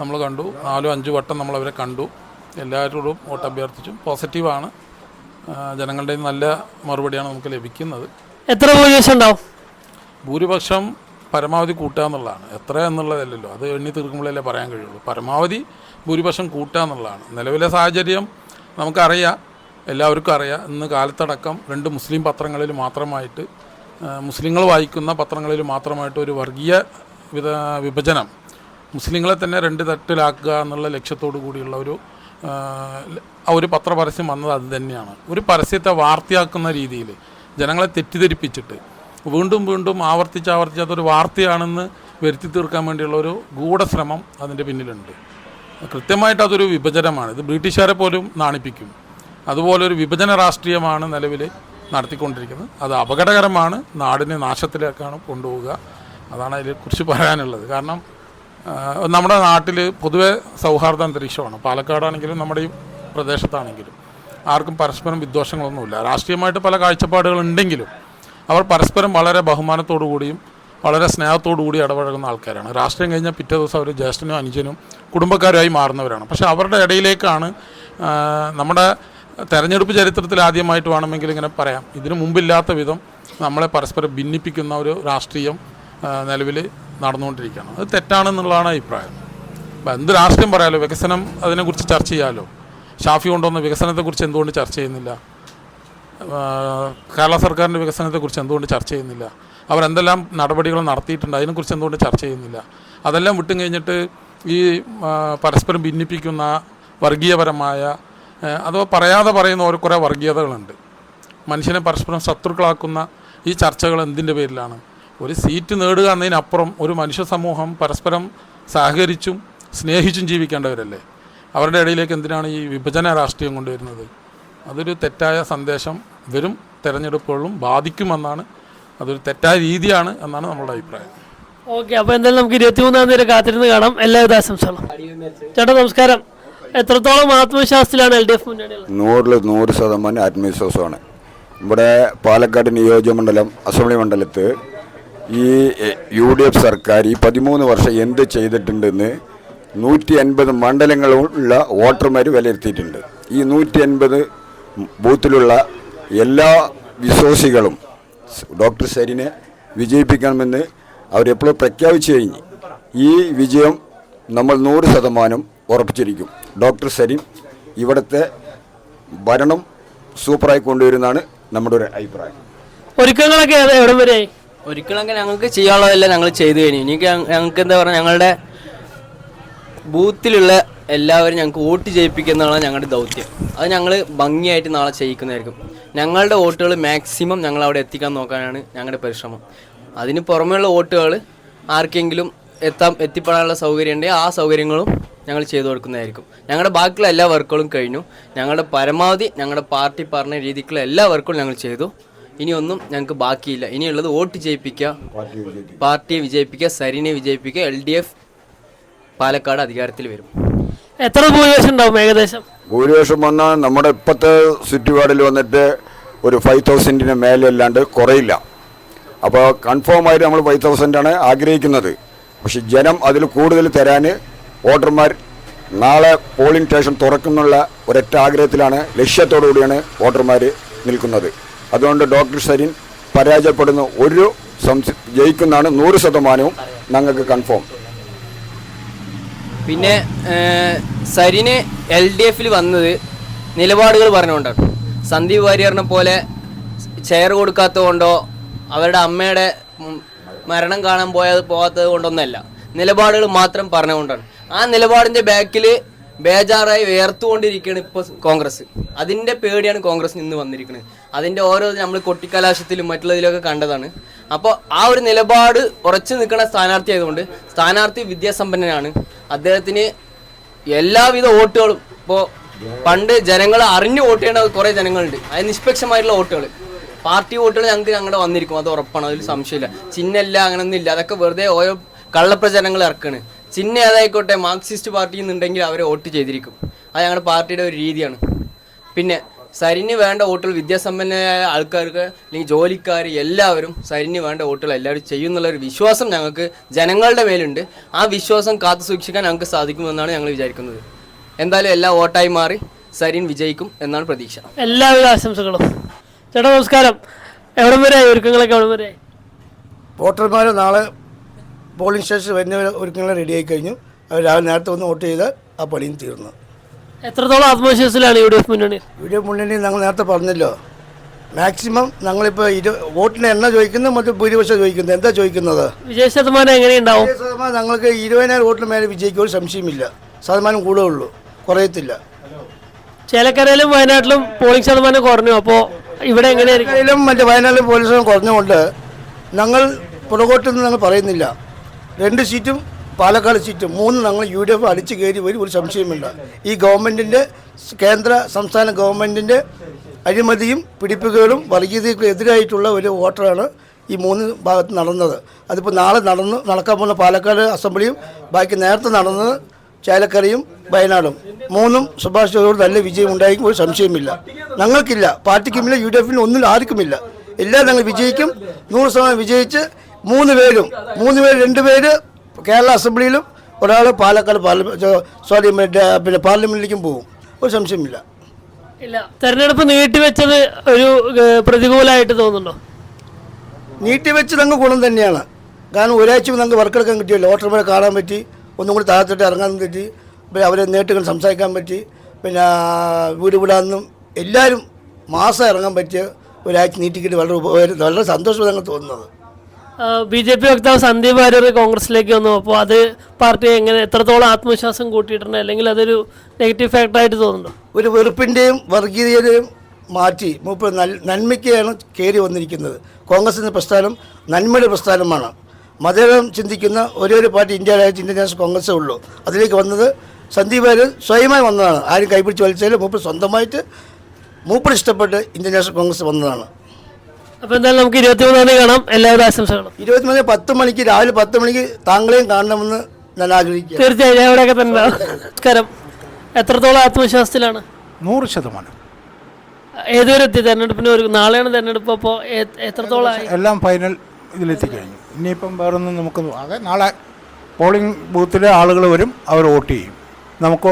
നമ്മൾ കണ്ടു. നാലും അഞ്ചു വട്ടം നമ്മൾ അവരെ കണ്ടു. എല്ലാവരോടും വോട്ട് അഭ്യർത്ഥിച്ചു പോസിറ്റീവാണ് ജനങ്ങളുടെ നല്ല മറുപടിയാണ് നമുക്ക് ലഭിക്കുന്നത്. എത്ര ഭൂരിപക്ഷം ഉണ്ടാവും ഭൂരിപക്ഷം പരമാവധി കൂട്ടുക എന്നുള്ളതാണ്. എത്ര എന്നുള്ളതല്ലല്ലോ. അത് എണ്ണി തീർക്കുമ്പോഴല്ലേ പറയാൻ കഴിയുള്ളൂ. പരമാവധി ഭൂരിപക്ഷം കൂട്ടുക എന്നുള്ളതാണ്. നിലവിലെ സാഹചര്യം നമുക്കറിയാം. എല്ലാവർക്കും അറിയാം. ഇന്ന് കാലത്തടക്കം രണ്ട് മുസ്ലിം പത്രങ്ങളിൽ മാത്രമായിട്ട് മുസ്ലിങ്ങൾ വായിക്കുന്ന പത്രങ്ങളിൽ മാത്രമായിട്ട് ഒരു വർഗീയ വിധ വിഭജനം മുസ്ലിങ്ങളെ തന്നെ രണ്ട് തട്ടിലാക്കുക എന്നുള്ള ലക്ഷ്യത്തോടു കൂടിയുള്ള ഒരു ഒരു പത്രപരസ്യം വന്നത് അത് തന്നെയാണ്. ഒരു പരസ്യത്തെ വാർത്തയാക്കുന്ന രീതിയിൽ ജനങ്ങളെ തെറ്റിദ്ധരിപ്പിച്ചിട്ട് വീണ്ടും വീണ്ടും ആവർത്തിച്ച് ആവർത്തിച്ച് അതൊരു വാർത്തയാണെന്ന് വരുത്തി തീർക്കാൻ വേണ്ടിയുള്ള ഒരു ഗൂഢശ്രമം അതിന്റെ പിന്നിലുണ്ട്. കൃത്യമായിട്ട് അതൊരു വിഭജനമാണ്. ഇത് ബ്രിട്ടീഷുകാരെ പോലും നാണിപ്പിക്കും. അതുപോലെ ഒരു വിഭജന രാഷ്ട്രീയമാണ് നിലവിൽ നടത്തിക്കൊണ്ടിരിക്കുന്നത്. അത് അപകടകരമാണ്. നാടിനെ നാശത്തിലേക്കാണ് കൊണ്ടുപോവുക. അതാണ് അതിനെക്കുറിച്ച് പറയാനുള്ളത്. കാരണം നമ്മുടെ നാട്ടിൽ പൊതുവെ സൗഹാർദ്ദ അന്തരീക്ഷമാണ്. പാലക്കാടാണെങ്കിലും നമ്മുടെ ഈ പ്രദേശത്താണെങ്കിലും. ആർക്കും പരസ്പരം വിദ്വേഷങ്ങളൊന്നുമില്ല. രാഷ്ട്രീയമായിട്ട് പല കാഴ്ചപ്പാടുകളുണ്ടെങ്കിലും അവർ പരസ്പരം വളരെ ബഹുമാനത്തോടു കൂടിയും വളരെ സ്നേഹത്തോടു കൂടി ഇടപഴകുന്ന ആൾക്കാരാണ്. രാഷ്ട്രീയം കഴിഞ്ഞാൽ പിറ്റേ ദിവസം അവർ ജ്യേഷ്ഠനും അനുജനും കുടുംബക്കാരുമായി മാറുന്നവരാണ്. പക്ഷേ അവരുടെ ഇടയിലേക്കാണ് നമ്മുടെ തെരഞ്ഞെടുപ്പ് ചരിത്രത്തിൽ ആദ്യമായിട്ട് വേണമെങ്കിൽ ഇങ്ങനെ പറയാം. ഇതിനു മുമ്പില്ലാത്ത വിധം നമ്മളെ പരസ്പരം ഭിന്നിപ്പിക്കുന്ന ഒരു രാഷ്ട്രീയം നിലവിൽ നടന്നുകൊണ്ടിരിക്കുകയാണ്. അത് തെറ്റാണെന്നുള്ളതാണ് അഭിപ്രായം. എന്ത് രാഷ്ട്രീയം പറയാലോ? വികസനം അതിനെക്കുറിച്ച് ചർച്ച ചെയ്യാമല്ലോ ഷാഫി കൊണ്ടുവന്ന വികസനത്തെക്കുറിച്ച് എന്തുകൊണ്ട് ചർച്ച ചെയ്യുന്നില്ല? കേരള സർക്കാരിന്റെ വികസനത്തെക്കുറിച്ച് എന്തുകൊണ്ട് ചർച്ച ചെയ്യുന്നില്ല? അവരെന്തെല്ലാം നടപടികൾ നടത്തിയിട്ടുണ്ട്? അതിനെക്കുറിച്ച് എന്തുകൊണ്ട് ചർച്ച ചെയ്യുന്നില്ല? അതെല്ലാം വിട്ടും കഴിഞ്ഞിട്ട് ഈ പരസ്പരം ഭിന്നിപ്പിക്കുന്ന വർഗീയപരമായ അഥവാ പറയാതെ പറയുന്ന ഓരോ കുറേ വർഗീയതകളുണ്ട്. മനുഷ്യനെ പരസ്പരം ശത്രുക്കളാക്കുന്ന ഈ ചർച്ചകൾ എന്തിന്റെ പേരിലാണ്? ഒരു സീറ്റ് നേടുക എന്നതിനപ്പുറം ഒരു മനുഷ്യ സമൂഹം പരസ്പരം സഹകരിച്ചും സ്നേഹിച്ചും ജീവിക്കേണ്ടവരല്ലേ? അവരുടെ ഇടയിലേക്ക് എന്തിനാണ് ഈ വിഭജന രാഷ്ട്രീയം കൊണ്ടുവരുന്നത്? അതൊരു തെറ്റായ സന്ദേശം വരും തെരഞ്ഞെടുപ്പുകളിലും ബാധിക്കുമെന്നാണ് അതൊരു തെറ്റായ രീതിയാണ് എന്നാണ് നമ്മുടെ അഭിപ്രായം. ഓക്കെ അപ്പോൾ എന്തായാലും നമുക്ക് ഇരുപത്തി മൂന്നാം തീയതി കാത്തിരുന്ന് കാണാം. എല്ലാവിധ ആശംസകളും. ചേട്ടാ നമസ്കാരം. എത്രത്തോളം ആത്മവിശ്വാസത്തിലാണ് എൽ ഡി എഫ് മുന്നണിയുള്ളത്? നൂറിൽ നൂറ് ശതമാനം ആത്മവിശ്വാസമാണ്. ഇവിടെ പാലക്കാട് നിയോജകമണ്ഡലം അസംബ്ലി മണ്ഡലത്ത് ഈ യു ഡി എഫ് സർക്കാർ ഈ പതിമൂന്ന് വർഷം എന്ത് ചെയ്തിട്ടുണ്ടെന്ന് നൂറ്റി അൻപത് മണ്ഡലങ്ങളുള്ള വോട്ടർമാർ വിലയിരുത്തിയിട്ടുണ്ട്. ഈ നൂറ്റി അൻപത് ബൂത്തിലുള്ള എല്ലാ വിശ്വാസികളും ഡോക്ടർ സരിനെ വിജയിപ്പിക്കണമെന്ന് അവരെപ്പോഴും പ്രഖ്യാപിച്ചു കഴിഞ്ഞു. ഈ വിജയം നമ്മൾ നൂറ് ശതമാനം ഉറപ്പിച്ചിരിക്കും. ഡോക്ടർ സരിൻ ഇവിടുത്തെ ഭരണം സൂപ്പറായി കൊണ്ടുവരുന്നതാണ് നമ്മുടെ ഒരു അഭിപ്രായം. ഒരുക്കങ്ങളൊക്കെ എവിടെ വരെ? ഞങ്ങൾക്ക് ചെയ്യാനുള്ളതെല്ലാം ഞങ്ങൾ ചെയ്തു കഴിഞ്ഞു. ഇനി ഞങ്ങൾക്ക് എന്താ പറയുക ഞങ്ങളുടെ ബൂത്തിലുള്ള എല്ലാവരും ഞങ്ങൾക്ക് വോട്ട് ചെയ്യിപ്പിക്കുന്നതാണ് ഞങ്ങളുടെ ദൗത്യം. അത് ഞങ്ങൾ ഭംഗിയായിട്ട് നാളെ ചെയ്യിക്കുന്നതായിരിക്കും. ഞങ്ങളുടെ വോട്ടുകൾ മാക്സിമം ഞങ്ങൾ അവിടെ എത്തിക്കാൻ നോക്കാനാണ് ഞങ്ങളുടെ പരിശ്രമം. അതിന് പുറമെയുള്ള വോട്ടുകൾ ആർക്കെങ്കിലും എത്താൻ എത്തിപ്പെടാനുള്ള സൗകര്യം ഉണ്ടെങ്കിൽ ആ സൗകര്യങ്ങളും ഞങ്ങൾ ചെയ്തു കൊടുക്കുന്നതായിരിക്കും. ഞങ്ങളുടെ ബാക്കിയുള്ള എല്ലാ വർക്കുകളും കഴിഞ്ഞു. ഞങ്ങളുടെ പരമാവധി ഞങ്ങളുടെ പാർട്ടി പറഞ്ഞ രീതിക്കുള്ള എല്ലാ വർക്കുകളും ഞങ്ങൾ ചെയ്തു. ഇനിയൊന്നും ഞങ്ങൾക്ക് ബാക്കിയില്ല. ഇനിയുള്ളത് വോട്ട് ചെയ്യിപ്പിക്കുക പാർട്ടിയെ വിജയിപ്പിക്കുക സരിനെ വിജയിപ്പിക്കുക എൽ ഡി എഫ് പാലക്കാട് അധികാരത്തിൽ വരും. എത്ര ഭൂരിപക്ഷം ഉണ്ടാവും ഏകദേശം? ഭൂരിപക്ഷം വന്നാൽ നമ്മുടെ ഇപ്പോഴത്തെ ചുറ്റുപാടിൽ വന്നിട്ട് ഒരു ഫൈവ് തൗസൻഡിന് മേലെ അല്ലാണ്ട് കുറയില്ല. അപ്പോൾ കൺഫേം ആയിട്ട് നമ്മൾ ഫൈവ് ആണ് ആഗ്രഹിക്കുന്നത്. പക്ഷെ ജനം അതിൽ കൂടുതൽ തരാൻ വോട്ടർമാർ നാളെ പോളിംഗ് സ്റ്റേഷൻ തുറക്കുന്നുള്ള ഒരൊറ്റ ആഗ്രഹത്തിലാണ് ലക്ഷ്യത്തോടു കൂടിയാണ് വോട്ടർമാർ നിൽക്കുന്നത്. അതുകൊണ്ട് ഡോക്ടർ സരിൻ പരാജയപ്പെടുന്ന. ഒരു സംശ ജയിക്കുന്നതാണ് നൂറ് ശതമാനവും ഞങ്ങൾക്ക് കൺഫേം പിന്നെ സരിന് എൽ ഡി എഫിൽ വന്നത് നിലപാടുകൾ പറഞ്ഞുകൊണ്ടാണ്. സന്ദീപ് വാര്യറിനെ പോലെ ചെയർ കൊടുക്കാത്തത് കൊണ്ടോ അവരുടെ അമ്മയുടെ മരണം കാണാൻ പോയത് പോകാത്തത് കൊണ്ടൊന്നല്ല. നിലപാടുകൾ മാത്രം പറഞ്ഞുകൊണ്ടാണ്. ആ നിലപാടിന്റെ ബാക്കിൽ ബേജാറായി വേർത്തുകൊണ്ടിരിക്കുകയാണ് ഇപ്പോൾ കോൺഗ്രസ്. അതിന്റെ പേടിയാണ് കോൺഗ്രസ് നിന്ന് വന്നിരിക്കുന്നത്. അതിന്റെ ഓരോ നമ്മൾ കൊട്ടിക്കലാശത്തിലും മറ്റുള്ളതിലൊക്കെ കണ്ടതാണ്. അപ്പോൾ ആ ഒരു നിലപാട് ഉറച്ചു നിൽക്കുന്ന സ്ഥാനാർത്ഥി ആയതുകൊണ്ട് സ്ഥാനാർത്ഥി വിദ്യാസമ്പന്നനാണ്. അദ്ദേഹത്തിന് എല്ലാവിധ വോട്ടുകളും ഇപ്പോൾ പണ്ട് ജനങ്ങൾ അറിഞ്ഞു വോട്ട് ചെയ്യേണ്ട കുറേ ജനങ്ങളുണ്ട്. അത് നിഷ്പക്ഷമായിട്ടുള്ള വോട്ടുകൾ പാർട്ടി വോട്ടുകൾ ഞങ്ങൾക്ക് ഞങ്ങളുടെ വന്നിരിക്കും. അത് ഉറപ്പാണ്. അതിൽ സംശയമില്ല. ചിഹ്നമില്ല അങ്ങനൊന്നും ഇല്ല. അതൊക്കെ വെറുതെ ഓരോ കള്ളപ്രചരണങ്ങൾ ഇറക്കാണ്. ചിഹ്നം ഏതായിക്കോട്ടെ മാർക്സിസ്റ്റ് പാർട്ടി എന്നുണ്ടെങ്കിൽ അവരെ വോട്ട് ചെയ്തിരിക്കും. അത് ഞങ്ങളുടെ പാർട്ടിയുടെ ഒരു രീതിയാണ്. പിന്നെ സരിന് വേണ്ട വോട്ടുകൾ വിദ്യാസമ്പന്നരായ ആൾക്കാർക്ക് അല്ലെങ്കിൽ ജോലിക്കാർ എല്ലാവരും സരിന് വേണ്ട വോട്ടുകൾ എല്ലാവരും ചെയ്യുന്നുള്ള ഒരു വിശ്വാസം ഞങ്ങൾക്ക് ജനങ്ങളുടെ മേലുണ്ട്. ആ വിശ്വാസം കാത്തു സൂക്ഷിക്കാൻ ഞങ്ങൾക്ക് സാധിക്കുമെന്നാണ് ഞങ്ങൾ വിചാരിക്കുന്നത്. എന്തായാലും എല്ലാ വോട്ടായി മാറി സരിൻ വിജയിക്കും എന്നാണ് പ്രതീക്ഷ. എല്ലാവിധ ആശംസകളും. ചേട്ടാ നമസ്കാരം. എവിടം വരെ ഒരുക്കങ്ങളൊക്കെ എവിടം വരെ വോട്ടർമാർ നാളെ പോളിംഗ് സ്റ്റേഷൻ വരുന്ന ഒരുക്കങ്ങൾ റെഡിയായി കഴിഞ്ഞു. അവർ രാവിലെ നേരത്തെ വന്ന് വോട്ട് ചെയ്താൽ ആ പണിയും തീർന്നു. എത്രത്തോളം ആത്മവിശ്വാസത്തിലാണ് യു ഡി എഫ് മുന്നണി? യു ഡി എഫ് മുന്നണി ഞങ്ങൾ നേരത്തെ പറഞ്ഞല്ലോ. മാക്സിമം ഞങ്ങളിപ്പോൾ ഇരു വോട്ടിന് എണ്ണ ചോദിക്കുന്നത് മറ്റു ഭൂരിപക്ഷം ചോദിക്കുന്നത് എന്താ ചോദിക്കുന്നത്? വിജയ ശതമാനം എങ്ങനെയുണ്ടാവും? വിജയ ശതമാനം ഞങ്ങൾക്ക് ഇരുപതിനായിരം വോട്ടിന് മേലെ വിജയിക്കും ഒരു സംശയമില്ല ശതമാനം കൂടുകയുള്ളൂ കുറയത്തില്ല. ചേലക്കരയിലും വയനാട്ടിലും പോളിംഗ് ശതമാനം കുറഞ്ഞു. അപ്പോൾ ഇവിടെ എങ്ങനെയായിരിക്കും? മറ്റേ വയനാട്ടിലും പോലീസും കുറഞ്ഞുകൊണ്ട് ഞങ്ങൾ പുറകോട്ടെന്ന് ഞങ്ങൾ പറയുന്നില്ല. രണ്ട് സീറ്റും പാലക്കാട് സീറ്റ് മൂന്ന് ഞങ്ങൾ യു ഡി എഫ് അടിച്ചു കയറി വരും ഒരു സംശയമില്ല. ഈ ഗവൺമെന്റിന്റെ കേന്ദ്ര സംസ്ഥാന ഗവൺമെന്റിന്റെ അഴിമതിയും പിടിപ്പുകളും വർഗീയതയ്ക്കും എതിരായിട്ടുള്ള ഒരു വോട്ടറാണ് ഈ മൂന്ന് ഭാഗത്ത് നടന്നത്. അതിപ്പോൾ നാളെ നടന്ന് നടക്കാൻ പോകുന്ന പാലക്കാട് അസംബ്ലിയും ബാക്കി നേരത്തെ നടന്നത് ചാലക്കരയും വയനാടും. മൂന്നും സുഭാഷ് നല്ല വിജയം ഉണ്ടായിരിക്കും ഒരു സംശയമില്ല. ഞങ്ങൾക്കില്ല. പാർട്ടിക്കുമില്ല യു ഡി എഫിന് ഒന്നും ആർക്കുമില്ല. എല്ലാം ഞങ്ങൾ വിജയിക്കും. നൂറ് ശതമാനം വിജയിച്ച് മൂന്ന് പേരും മൂന്ന് പേര് രണ്ട് പേര് കേരള അസംബ്ലിയിലും ഒരാൾ പാലക്കാട് പാർലമെന്റ് സോറി പിന്നെ പാർലമെന്റിലേക്കും പോകും. ഒരു സംശയമില്ല ഇല്ല. തെരഞ്ഞെടുപ്പ് നീട്ടിവെച്ചത് ഒരു പ്രതികൂലമായിട്ട് തോന്നുന്നുണ്ടോ? നീട്ടിവെച്ച് അങ്ങ് ഗുണം തന്നെയാണ്. കാരണം ഒരാഴ്ച ഞങ്ങൾക്ക് വർക്കെടുക്കാൻ കിട്ടിയല്ലോ. വോട്ടർമാരെ കാണാൻ പറ്റി. ഒന്നും കൂടി താഴത്തോട്ട് ഇറങ്ങാൻ പറ്റി. പിന്നെ അവരെ നേട്ടുകൾ സംസാരിക്കാൻ പറ്റി. പിന്നെ വീട് വിടാമെന്നും എല്ലാവരും മാസം ഇറങ്ങാൻ പറ്റിയ ഒരാഴ്ച നീട്ടിക്കിട്ട് വളരെ ഉപകാരം വളരെ സന്തോഷം ഞങ്ങൾ തോന്നുന്നത്. ബി ജെ പി വക്താവ് സന്ദീപ് വാര്യർ കോൺഗ്രസിലേക്ക് വന്നു. അപ്പോൾ അത് പാർട്ടി എങ്ങനെ എത്രത്തോളം ആത്മവിശ്വാസം കൂട്ടിയിട്ടുണ്ട്? അല്ലെങ്കിൽ അതൊരു നെഗറ്റീവ് ഫാക്ടറായിട്ട് തോന്നുന്നുണ്ടോ? ഒരു വെറുപ്പിന്റെയും വർഗീയതയുടെയും മാറ്റി മൂപ്പർ നന്മയ്ക്കാണ് കയറി വന്നിരിക്കുന്നത്. കോൺഗ്രസിന്റെ പ്രസ്ഥാനം നന്മയുടെ പ്രസ്ഥാനമാണ്. മതേതരം ചിന്തിക്കുന്ന ഒരേ ഒരു പാർട്ടി ഇന്ത്യ ഇന്ത്യൻ നാഷണൽ കോൺഗ്രസ്സേ ഉള്ളൂ. അതിലേക്ക് വന്നത് സന്ദീപ് വാര്യർ സ്വയമായി വന്നതാണ്. ആരും കൈപിടിച്ച് വലിച്ചാലും മൂപ്പർ സ്വന്തമായിട്ട് മൂപ്പർ ഇഷ്ടപ്പെട്ട് ഇന്ത്യൻ നാഷണൽ കോൺഗ്രസ് വന്നതാണ്. അപ്പോൾ എന്തായാലും നമുക്ക് ഇരുപത്തിമൂന്നാം തീയതി കാണാം. എല്ലാവരും ആശംസകളും. ഇരുപത്തിമൂന്ന് പത്ത് മണിക്ക് രാവിലെ പത്ത് മണിക്ക് താങ്കളെയും കാണണമെന്ന് ഞാൻ ആഗ്രഹിക്കുക തീർച്ചയായും ഞാൻ ഇവിടെയൊക്കെ തന്നെ ഉണ്ടാവും. നമസ്കാരം. എത്രത്തോളം ആത്മവിശ്വാസത്തിലാണ്? നൂറ് ശതമാനം. ഏതുവരെ എത്തി? തെരഞ്ഞെടുപ്പിന് ഒരു നാളെയാണ് തെരഞ്ഞെടുപ്പ് അപ്പോൾ എത്രത്തോളം എല്ലാം ഫൈനൽ ഇതിലെത്തി കഴിഞ്ഞു. ഇനിയിപ്പം വേറൊന്നും നമുക്ക് ആകെ നാളെ പോളിംഗ് ബൂത്തിലെ ആളുകൾ വരും അവർ വോട്ട് ചെയ്യും. നമുക്ക്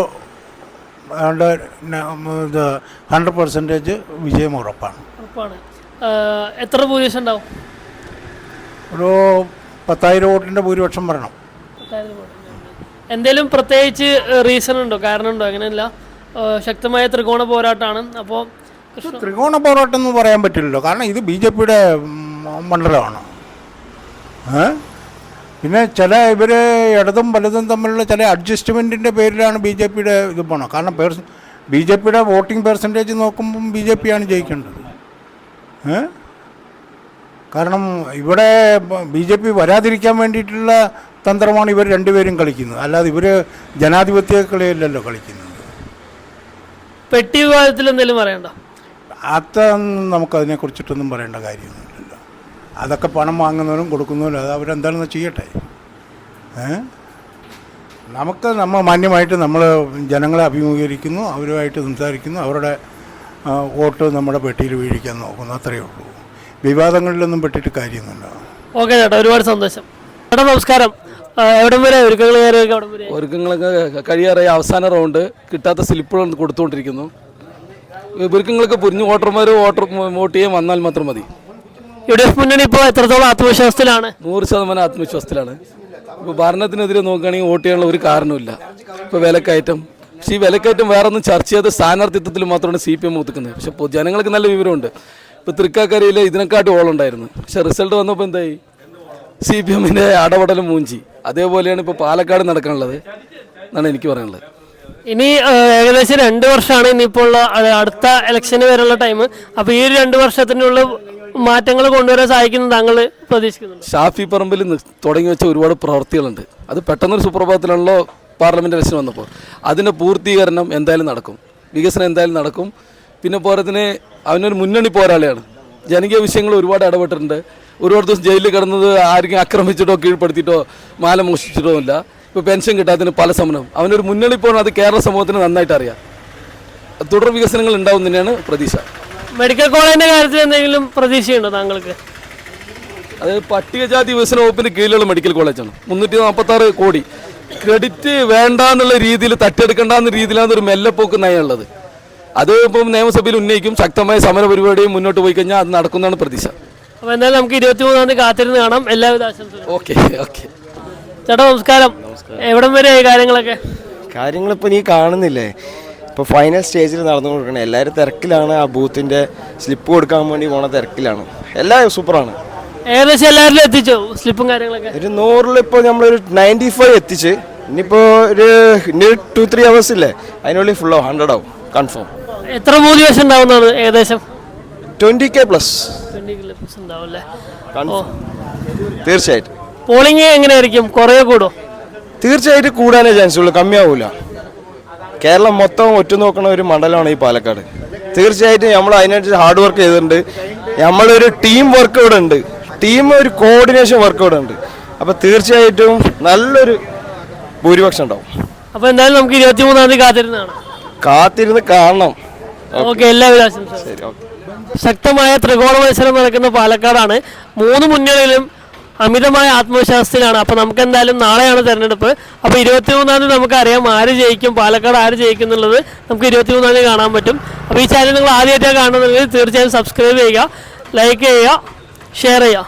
ഏതാണ്ട് ന- ഇത് ഹൺഡ്രഡ് പെർസെന്റേജ് വിജയം ഉറപ്പാണ്. ഉറപ്പാണ്. എത്ര ഭൂരിപക്ഷം ഉണ്ടാവും? ഒരു പത്തായിരം വോട്ടിന്റെ ഭൂരിപക്ഷം വരണം. എന്തേലും പ്രത്യേകിച്ച് റീസൺ ഉണ്ടോ? കാരണം ഉണ്ടോ? അങ്ങനെയല്ല. ശക്തമായ ത്രികോണ പോരാട്ടമാണ് അപ്പോൾ ത്രികോണ പോരാട്ടം എന്ന് പറയാൻ പറ്റില്ലല്ലോ. കാരണം ഇത് ബി ജെ പിയുടെ മണ്ഡലമാണ്. പിന്നെ ചില ഇവർ ഇടതും വലതും തമ്മിലുള്ള ചില അഡ്ജസ്റ്റ്മെന്റിന്റെ പേരിലാണ് ബി ജെ പിയുടെ ഇത് പോകണം കാരണം പേഴ്സ് ബി ജെ പിയുടെ വോട്ടിംഗ് പെർസെന്റേജ് നോക്കുമ്പം ബി ജെ പിയാണ് ജയിക്കേണ്ടത്. കാരണം ഇവിടെ ബി ജെ പി വരാതിരിക്കാൻ വേണ്ടിയിട്ടുള്ള തന്ത്രമാണ് ഇവർ രണ്ടുപേരും കളിക്കുന്നത്. അല്ലാതെ ഇവർ ജനാധിപത്യ കളിയല്ലല്ലോ കളിക്കുന്നത്. പെട്ടി വിവാദത്തിൽ എന്തെങ്കിലും പറയണ്ട? അതൊന്നും നമുക്കതിനെ കുറിച്ചിട്ടൊന്നും പറയേണ്ട കാര്യമൊന്നുമില്ലല്ലോ. അതൊക്കെ പണം വാങ്ങുന്നവരും കൊടുക്കുന്നവരും അത് അവരെന്താണെന്ന് ചെയ്യട്ടെ. നമുക്ക് നമ്മൾ മാന്യമായിട്ട് നമ്മൾ ജനങ്ങളെ അഭിമുഖീകരിക്കുന്നു അവരുമായിട്ട് സംസാരിക്കുന്നു അവരുടെ വോട്ട് നമ്മുടെ പെട്ടിയിൽ വീഴിക്കാൻ നോക്കുന്നു. അത്രയേ ഉള്ളൂ. വിവാദങ്ങളിലൊന്നും പെട്ടിട്ട് കാര്യമൊന്നുമില്ല. ഓക്കെ ചേട്ടാ ഒരുപാട് സന്തോഷം. ചേട്ടാ നമസ്കാരം. എവിടം വരെ ഒരുക്കങ്ങൾ ഒരുക്കങ്ങളൊക്കെ കഴിയാറായി. അവസാന റൗണ്ട് കിട്ടാത്ത സ്ലിപ്പുകൾ കൊടുത്തുകൊണ്ടിരിക്കുന്നു. ഒരുക്കങ്ങളൊക്കെ പുരിഞ്ഞു വോട്ടർമാർ വോട്ടർ വോട്ട് ചെയ്യാൻ വന്നാൽ മാത്രം മതി. യു ഡി എഫ് മുന്നണി ഇപ്പോൾ എത്രത്തോളം ആത്മവിശ്വാസത്തിലാണ്? നൂറ് ശതമാനം ആത്മവിശ്വാസത്തിലാണ്. ഇപ്പോൾ ഭരണത്തിനെതിരെ നോക്കുകയാണെങ്കിൽ വോട്ട് ചെയ്യാനുള്ള ഒരു കാരണമില്ല ഇപ്പോൾ വിലക്കയറ്റം പക്ഷേ ഈ വിലക്കയറ്റം വേറെ ഒന്നും ചർച്ച ചെയ്ത സ്ഥാനാർത്ഥിത്വത്തിൽ മാത്രമാണ് സി പി എം ഒതുക്കുന്നത്. പക്ഷേ പൊതുജനങ്ങൾക്ക് നല്ല വിവരമുണ്ട്. ഇപ്പോൾ തൃക്കാക്കരയിൽ ഇതിനെക്കാട്ടും ഓളുണ്ടായിരുന്നു. പക്ഷേ റിസൾട്ട് വന്നപ്പോൾ എന്തായി? സി പി എമ്മിന്റെ അടപടലും മൂഞ്ചി. അതേപോലെയാണ് ഇപ്പോൾ പാലക്കാട് നടക്കാനുള്ളത് എന്നാണ് എനിക്ക് പറയാനുള്ളത്. ഇനി ഏകദേശം രണ്ട് വർഷമാണ് ഇനിയിപ്പോൾ ഉള്ള അടുത്ത ഇലക്ഷന് വരെയുള്ള ടൈം അപ്പോൾ ഈ ഒരു രണ്ട് വർഷത്തിനുള്ള മാറ്റങ്ങൾ കൊണ്ടുവരാൻ സഹായിക്കുന്നു താങ്കൾ പ്രതീക്ഷിക്കുന്നു ഷാഫി പറമ്പിൽ തുടങ്ങി വെച്ച ഒരുപാട് പ്രവൃത്തികളുണ്ട് അത് പെട്ടെന്നൊരു സുപ്രഭാതത്തിലാണല്ലോ പാർലമെന്റ് ഇലക്ഷൻ വന്നപ്പോൾ അതിന്റെ പൂർത്തീകരണം എന്തായാലും നടക്കും. വികസനം എന്തായാലും നടക്കും. പിന്നെ പോരത്തിന് അവനൊരു മുന്നണി പോരാളിയാണ്. ജനകീയ വിഷയങ്ങൾ ഒരുപാട് ഇടപെട്ടിട്ടുണ്ട്. ഒരുപാട് ദിവസം ജയിലിൽ കിടന്നത് ആരെങ്കിലും ആക്രമിച്ചിട്ടോ കീഴ്പ്പെടുത്തിയിട്ടോ മാല മോഷിച്ചിട്ടോ ഇല്ല. ഇപ്പോൾ പെൻഷൻ കിട്ടാത്തതിന് പല സമരം. അവനൊരു മുന്നണി പോകണം അത് കേരള സമൂഹത്തിന് നന്നായിട്ട് അറിയാം. തുടർ വികസനങ്ങൾ ഉണ്ടാവും തന്നെയാണ് പ്രതീക്ഷ. മെഡിക്കൽ കോളേജിന്റെ കാര്യത്തിൽ എന്തെങ്കിലും പ്രതീക്ഷയുണ്ടോ താങ്കൾക്ക്? അത് പട്ടികജാതി വികസന വകുപ്പിന്റെ കീഴിലുള്ള മെഡിക്കൽ കോളേജാണ്. മുന്നൂറ്റി നാൽപ്പത്തി ആറ് കോടി. ക്രെഡിറ്റ് വേണ്ട എന്നുള്ള രീതിയിൽ തട്ടിയെടുക്കേണ്ട എന്ന രീതിയിലാണ് ഒരു മെല്ലെപ്പോക്ക് നയമുള്ളത്. അത് ഇപ്പം നിയമസഭയിൽ ഉന്നയിക്കും ശക്തമായ സമര പരിപാടിയും മുന്നോട്ട് പോയി കഴിഞ്ഞാൽ അത് നടക്കുന്നതാണ് പ്രതീക്ഷ. അപ്പോൾ എന്തായാലും നമുക്ക് ഇരുപത്തി മൂന്നാം തീയതി കാത്തിരുന്ന് കാണാം. എല്ലാവിധ ആശംസകളും. Okay okay. ചേട്ടാ നമസ്കാരം. എവിടം വരെ ആയി കാര്യങ്ങളൊക്കെ? കാര്യങ്ങളിപ്പോൾ നീ കാണുന്നില്ലേ? ഇപ്പോൾ ഫൈനൽ സ്റ്റേജിൽ നടന്നു നടന്നുകൊണ്ടിരിക്കണം എല്ലാവരും തിരക്കിലാണ്. ആ ബൂത്തിന്റെ സ്ലിപ്പ് കൊടുക്കാൻ വേണ്ടി പോണ തിരക്കിലാണ്. എല്ലാവരും സൂപ്പറാണ് ഏകദേശം എല്ലാവരിലും എത്തിച്ചോ സ്ലിപ്പും കാര്യങ്ങളൊക്കെ. ഒരു നൂറിൽ ഇപ്പോൾ നമ്മളൊരു നയന്റി ഫൈവ് എത്തിച്ച്. ഇനിയിപ്പോൾ ഒരു ഇനി ടു ത്രീ അവേഴ്സ് ഇല്ലേ? അതിനുള്ളിൽ ഫുൾ ആവും. ഹൺഡ്രഡ് ആവും. കൺഫേം എത്ര മോട്ടിവേഷൻ ഉണ്ടാവുന്നതാണ് ഏകദേശം? ട്വന്റി കെ പ്ലസ് തീർച്ചയായിട്ടും. പോളിംഗ് എങ്ങനെയായിരിക്കും? കുറേ കൂടോ തീർച്ചയായിട്ടും കൂടാനേ ചാൻസ് ഉള്ളൂ. കമ്മിയാവൂല. കേരളം മൊത്തം ഒറ്റുനോക്കണ ഒരു മണ്ഡലമാണ് ഈ പാലക്കാട്. തീർച്ചയായിട്ടും നമ്മൾ അതിനനുസരിച്ച് ഹാർഡ് വർക്ക് ചെയ്തിട്ടുണ്ട്. നമ്മളൊരു ടീം വർക്ക് ഇവിടെ ഉണ്ട്. ടീം ഒരു കോർഡിനേഷൻ വർക്ക് ഇവിടെ ഉണ്ട്. അപ്പോൾ തീർച്ചയായിട്ടും നല്ലൊരു ഭൂരിപക്ഷം ഉണ്ടാവും. അപ്പോൾ എന്തായാലും നമുക്ക് ഇരുപത്തി മൂന്നാം തീയതി കാത്തിരുന്നതാണ് കാത്തിരുന്ന് കാണണം. ഓക്കെ. എല്ലാവിധ ശരി ഓക്കെ. ശക്തമായ ത്രികോണ മത്സരം നടക്കുന്ന പാലക്കാടാണ്. മൂന്ന് മുന്നണിയിലും അമിതമായ ആത്മവിശ്വാസത്തിലാണ്. അപ്പോൾ നമുക്ക് എന്തായാലും നാളെയാണ് തെരഞ്ഞെടുപ്പ്. അപ്പോൾ ഇരുപത്തി മൂന്നാം തീയതി നമുക്ക് അറിയാം ആര് ജയിക്കും പാലക്കാട് ആര് ജയിക്കും എന്നുള്ളത് നമുക്ക് ഇരുപത്തി മൂന്നാം തീയതി കാണാൻ പറ്റും. അപ്പോൾ ഈ ചാനൽ നിങ്ങൾ ആദ്യമായിട്ടാണ് കാണുന്നുണ്ടെങ്കിൽ തീർച്ചയായും സബ്സ്ക്രൈബ് ചെയ്യുക ലൈക്ക് ചെയ്യുക ഷെയർ ചെയ്യുക.